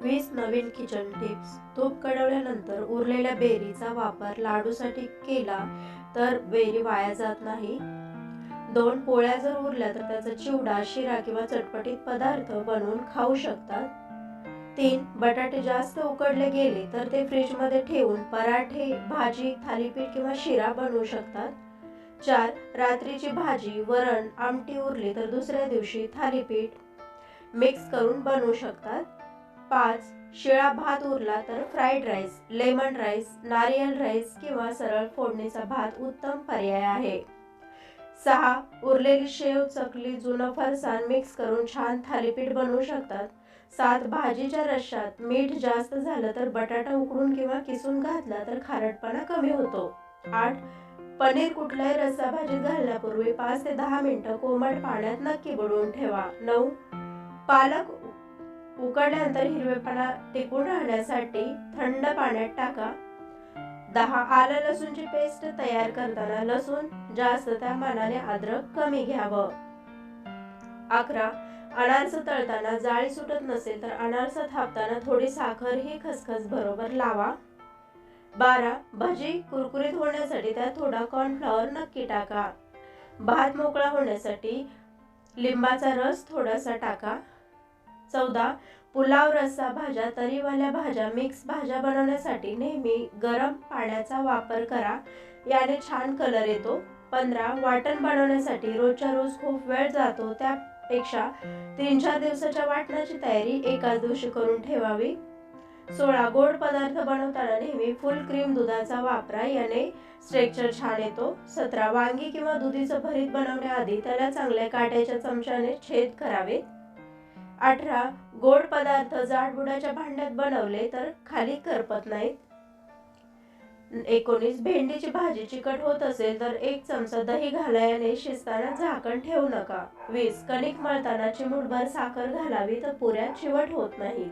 वीस नवीन kitchen tips तूप कडवल्यानंतर उरलेल्या बेरीचा वापर लाडूसाठी केला तर बेरी वाया जात नाही. दोन पोळ्या जर उरल्या तर त्याचा चिवडा शिरा किंवा चटपटीत पदार्थ बनवून खाऊ शकतात. तीन बटाटे जास्त उकडले गेले तर ते फ्रीजमध्ये ठेवून पराठे भाजी थालीपीठ किंवा शिरा बनवू शकतात. चार रात्रीची भाजी वरण आमटी उरली तर दुसऱ्या दिवशी थालीपीठ मिक्स करून बनवू शकतात. पाच शिळा भात उरला तर फ्राईड राईस लेमन राईस नारियल राईस किंवा सरळ फोडणीचा भात उत्तम पर्याय आहे. सहा उरलेली शेव चकली जुनं फरसाण मिक्स करून छान थालीपीठ बनवू शकतात. सात भाजीच्या रश्यात मीठ जास्त झालं तर बटाटा उकडून किंवा किसून घातला तर खारटपणा कमी होतो. आठ पनीर कुठल्याही रस्सा भाजीत घालण्यापूर्वी पाच ते दहा मिनिटं कोमट पाण्यात नक्की बुडवून ठेवा. नऊ पालक उकडल्यानंतर हिरवेपणा टिकून राहण्यासाठी थंड पाण्यात टाका. दहा आलं लसूणची पेस्ट तयार करताना लसूण जास्त त्या मानाने अद्रक कमी घ्यावं. अकरा अनारस तळताना जाळी सुटत नसेल तर अनारस थापताना थोडी साखर ही खसखस बरोबर लावा. बारा भजी कुरकुरीत होण्यासाठी त्यात थोडा कॉर्नफ्लॉवर नक्की टाका. भात मोकळा होण्यासाठी लिंबाचा रस थोडासा टाका. चौदा पुलाव रस्सा भाज्या तरीवाल्या भाज्या मिक्स भाज्या बनवण्यासाठी नेहमी गरम पाण्याचा वापर करा. याने छान कलर येतो. पंधरा वाटण बनवण्यासाठी रोजच्या रोज खूप वेळ जातो. त्यापेक्षा तीन चार दिवसाच्या वाटणाची तयारी एकाच दिवशी करून ठेवावी. सोळा गोड पदार्थ बनवताना नेहमी फुल क्रीम दुधाचा वापरा. याने स्ट्रेक्चर छान येतो. सतरा वांगी किंवा दुधीचं भरीत बनवण्याआधी त्याला चांगल्या काट्याच्या चमच्याने छेद करावे अठरा गोड पदार्थ जाडबुडाच्या भांड्यात बनवले तर खाली करपत नाहीत. एकोणीस भेंडीची भाजी चिकट होत असेल तर एक चमचा दही घालायाने शिजताना झाकण ठेवू नका. वीस कणिक मळताना चिमूटभर साखर घालावी तर पुऱ्या चिवट होत नाहीत.